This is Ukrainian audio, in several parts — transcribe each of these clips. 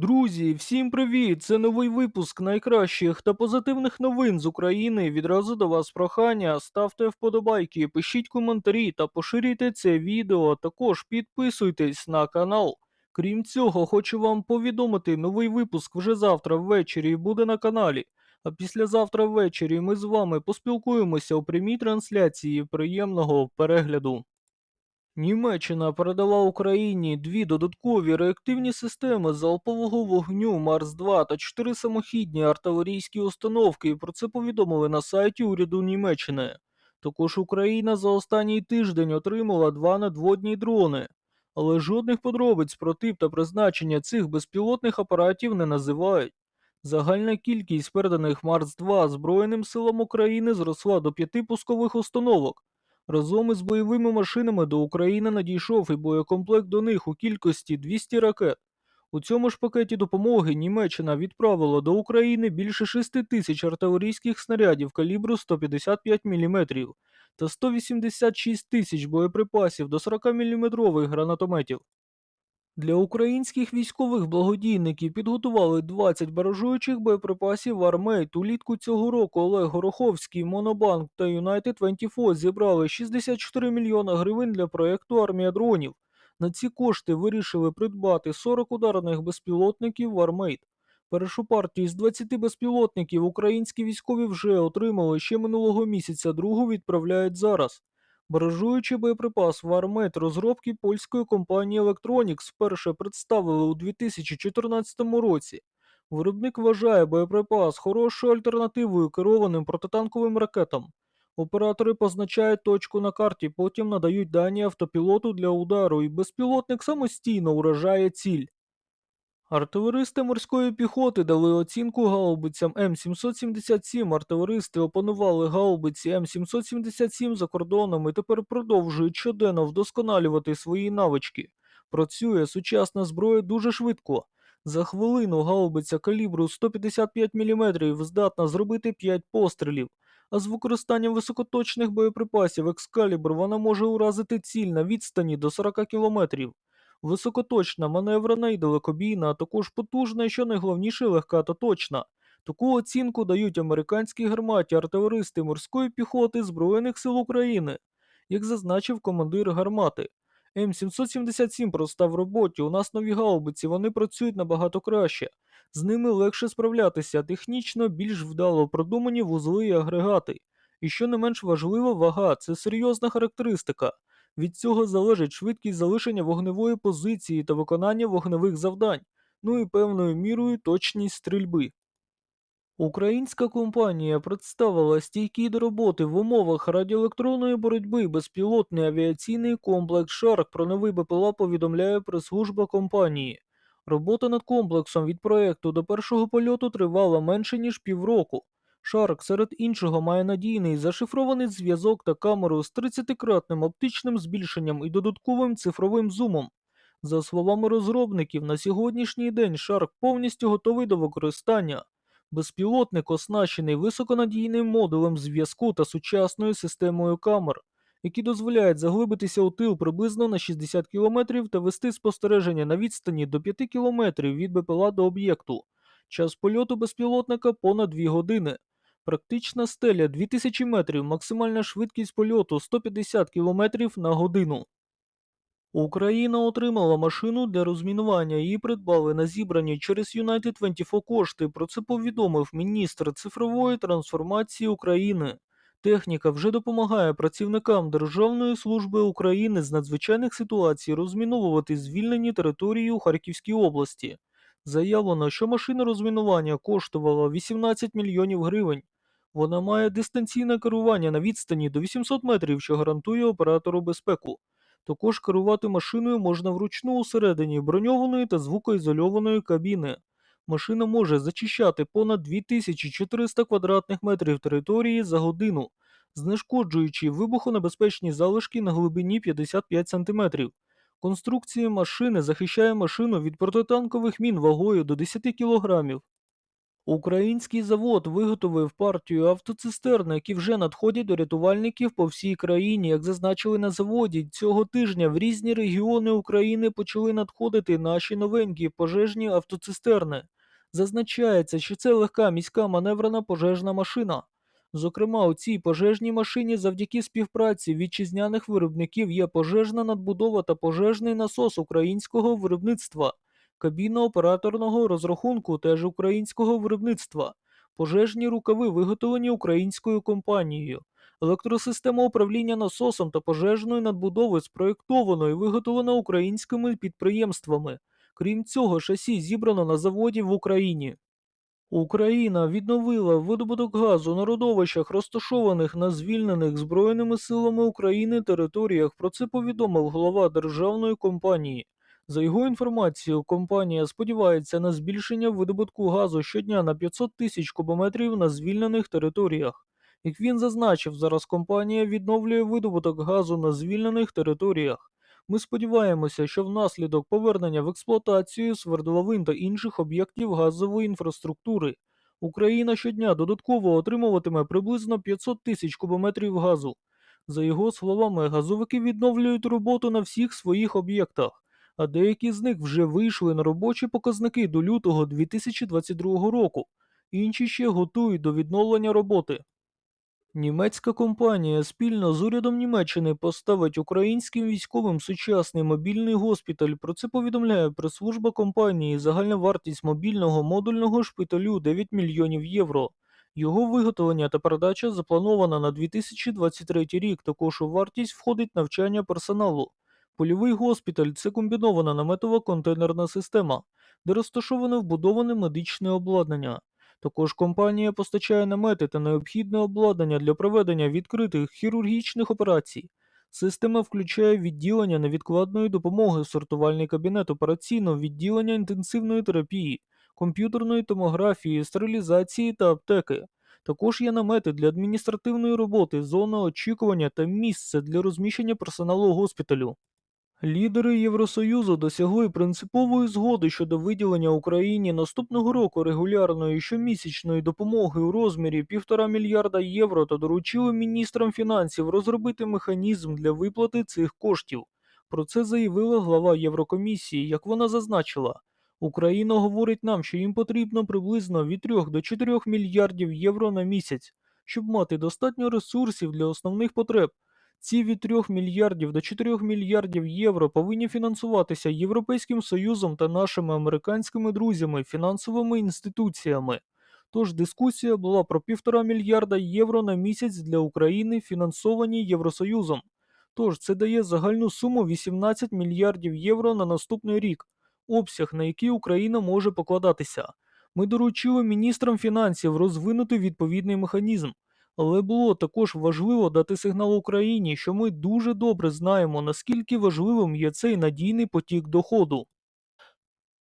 Друзі, всім привіт! Це новий випуск найкращих та позитивних новин з України. Відразу до вас прохання. Ставте вподобайки, пишіть коментарі та поширюйте це відео. Також підписуйтесь на канал. Крім цього, хочу вам повідомити, новий випуск вже завтра ввечері буде на каналі. А післязавтра ввечері ми з вами поспілкуємося у прямій трансляції. Приємного перегляду. Німеччина передала Україні дві додаткові реактивні системи залпового вогню Марс-2 та чотири самохідні артилерійські установки. і Про це повідомили на сайті уряду Німеччини. Також Україна за останній тиждень отримала два надводні дрони. Але жодних подробиць про тип та призначення цих безпілотних апаратів не називають. Загальна кількість переданих Марс-2 Збройним силам України зросла до п'яти пускових установок. Разом із бойовими машинами до України надійшов і боєкомплект до них у кількості 200 ракет. У цьому ж пакеті допомоги Німеччина відправила до України більше 6 тисяч артилерійських снарядів калібру 155 мм та 186 тисяч боєприпасів до 40-мм гранатометів. Для українських військових благодійників підготували 20 баражуючих боєприпасів армейт. Улітку цього року Олег Гороховський, Монобанк та United 24 зібрали 64 мільйона гривень для проєкту Армія дронів. На ці кошти вирішили придбати 40 ударних безпілотників армейт. Першу партію з 20 безпілотників українські військові вже отримали ще минулого місяця, другу відправляють зараз. Баражуючий боєприпас Вармет розробки польської компанії Electronics вперше представили у 2014 році. Виробник вважає боєприпас хорошою альтернативою керованим протитанковим ракетам. Оператори позначають точку на карті, потім надають дані автопілоту для удару, і безпілотник самостійно уражає ціль. Артилеристи морської піхоти дали оцінку гаубицям М777. Артилеристи опанували гаубиці М777 за кордоном і тепер продовжують щоденно вдосконалювати свої навички. Працює сучасна зброя дуже швидко. За хвилину гаубиця калібру 155 мм здатна зробити 5 пострілів, а з використанням високоточних боєприпасів екскалібр вона може уразити ціль на відстані до 40 кілометрів. Високоточна, маневрена і далекобійна, а також потужна і що найголовніше легка та точна. Таку оцінку дають американські гарматі артилеристи морської піхоти Збройних сил України, як зазначив командир гармати. М777 проста в роботі, у нас нові гаубиці, вони працюють набагато краще. З ними легше справлятися, технічно більш вдало продумані вузли і агрегати. І що не менш важливо, вага це серйозна характеристика. Від цього залежить швидкість залишення вогневої позиції та виконання вогневих завдань, ну і певною мірою точність стрільби. Українська компанія представила стійкі до роботи в умовах радіоелектронної боротьби безпілотний авіаційний комплекс Шарк про новий БПЛА повідомляє прес-служба компанії. Робота над комплексом від проекту до першого польоту тривала менше ніж півроку. Шарк серед іншого має надійний зашифрований зв'язок та камеру з 30-кратним оптичним збільшенням і додатковим цифровим зумом. За словами розробників, на сьогоднішній день Шарк повністю готовий до використання. Безпілотник оснащений високонадійним модулем зв'язку та сучасною системою камер, які дозволяють заглибитися у тил приблизно на 60 км та вести спостереження на відстані до 5 км від БПЛА до об'єкту. Час польоту безпілотника понад 2 години. Практична стеля 2000 метрів, максимальна швидкість польоту 150 км на годину. Україна отримала машину для розмінування. Її придбали на зібрані через United 24 кошти. Про це повідомив міністр цифрової трансформації України. Техніка вже допомагає працівникам Державної служби України з надзвичайних ситуацій розміновувати звільнені території у Харківській області. Заявлено, що машина розмінування коштувала 18 мільйонів гривень. Вона має дистанційне керування на відстані до 800 метрів, що гарантує оператору безпеку. Також керувати машиною можна вручну усередині броньованої та звукоізольованої кабіни. Машина може зачищати понад 2400 квадратних метрів території за годину, знешкоджуючи вибухонебезпечні залишки на глибині 55 см. Конструкція машини захищає машину від протитанкових мін вагою до 10 кг. Український завод виготовив партію автоцистерн, які вже надходять до рятувальників по всій країні. Як зазначили на заводі, цього тижня в різні регіони України почали надходити наші новенькі пожежні автоцистерни. Зазначається, що це легка міська маневрена пожежна машина. Зокрема, у цій пожежній машині завдяки співпраці вітчизняних виробників є пожежна надбудова та пожежний насос українського виробництва. Кабіна операторного розрахунку теж українського виробництва. Пожежні рукави виготовлені українською компанією. Електросистема управління насосом та пожежної надбудови спроєктовано і виготовлено українськими підприємствами. Крім цього, шасі зібрано на заводі в Україні. Україна відновила видобуток газу на родовищах, розташованих на звільнених Збройними силами України територіях. Про це повідомив голова державної компанії. За його інформацією, компанія сподівається на збільшення видобутку газу щодня на 500 тисяч кубометрів на звільнених територіях. Як він зазначив, зараз компанія відновлює видобуток газу на звільнених територіях. Ми сподіваємося, що внаслідок повернення в експлуатацію свердловин та інших об'єктів газової інфраструктури Україна щодня додатково отримуватиме приблизно 500 тисяч кубометрів газу. За його словами, газовики відновлюють роботу на всіх своїх об'єктах, а деякі з них вже вийшли на робочі показники до лютого 2022 року. Інші ще готують до відновлення роботи. Німецька компанія спільно з урядом Німеччини поставить українським військовим сучасний мобільний госпіталь. Про це повідомляє прес-служба компанії. Загальна вартість мобільного модульного шпиталю 9 мільйонів євро. Його виготовлення та передача запланована на 2023 рік. Також у вартість входить навчання персоналу. Польовий госпіталь це комбінована наметова контейнерна система, де розташоване вбудоване медичне обладнання. Також компанія постачає намети та необхідне обладнання для проведення відкритих хірургічних операцій. Система включає відділення невідкладної допомоги, сортувальний кабінет операційного відділення інтенсивної терапії, комп'ютерної томографії, стерилізації та аптеки. Також є намети для адміністративної роботи, зона очікування та місце для розміщення персоналу госпіталю. Лідери Євросоюзу досягли принципової згоди щодо виділення Україні наступного року регулярної щомісячної допомоги у розмірі 1,5 мільярда євро та доручили міністрам фінансів розробити механізм для виплати цих коштів. Про це заявила глава Єврокомісії, як вона зазначила. Україна говорить нам, що їм потрібно приблизно від 3 до 4 мільярдів євро на місяць, щоб мати достатньо ресурсів для основних потреб. Ці від 3 мільярдів до 4 мільярдів євро повинні фінансуватися Європейським Союзом та нашими американськими друзями, фінансовими інституціями. Тож дискусія була про 1,5 мільярда євро на місяць для України, фінансовані Євросоюзом. Тож це дає загальну суму 18 мільярдів євро на наступний рік, обсяг, на який Україна може покладатися. Ми доручили міністрам фінансів розвинути відповідний механізм. Але було також важливо дати сигнал Україні, що ми дуже добре знаємо, наскільки важливим є цей надійний потік доходу.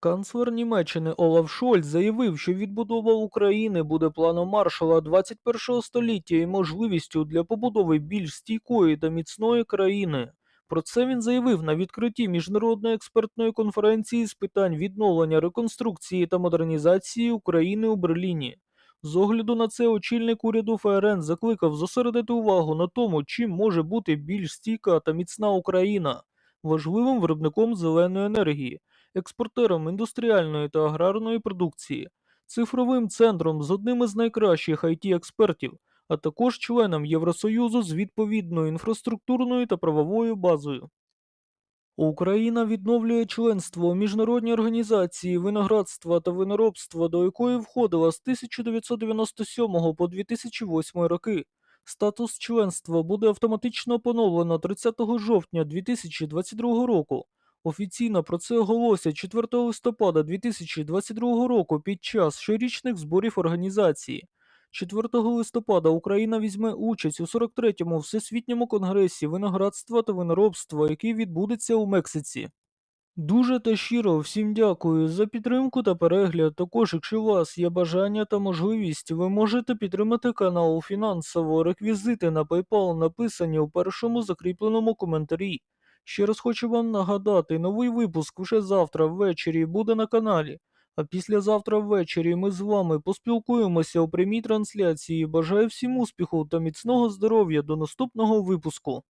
Канцлер Німеччини Олаф Шольц заявив, що відбудова України буде планом маршала 21 століття і можливістю для побудови більш стійкої та міцної країни. Про це він заявив на відкритті міжнародної експертної конференції з питань відновлення реконструкції та модернізації України у Берліні. З огляду на це очільник уряду ФРН закликав зосередити увагу на тому, чим може бути більш стійка та міцна Україна, важливим виробником зеленої енергії, експортером індустріальної та аграрної продукції, цифровим центром з одним із найкращих it експертів, а також членом Євросоюзу з відповідною інфраструктурною та правовою базою. Україна відновлює членство у міжнародній організації виноградства та виноробства, до якої входила з 1997 по 2008 роки. Статус членства буде автоматично поновлено 30 жовтня 2022 року. Офіційно про це оголосять 4 листопада 2022 року під час щорічних зборів організації. 4 листопада Україна візьме участь у 43-му Всесвітньому конгресі виноградства та виноробства, який відбудеться у Мексиці. Дуже та щиро всім дякую за підтримку та перегляд. Також, якщо у вас є бажання та можливість, ви можете підтримати канал фінансово. Реквізити на PayPal написані у першому закріпленому коментарі. Ще раз хочу вам нагадати, новий випуск вже завтра ввечері буде на каналі. А післязавтра ввечері ми з вами поспілкуємося у прямій трансляції. Бажаю всім успіху та міцного здоров'я до наступного випуску.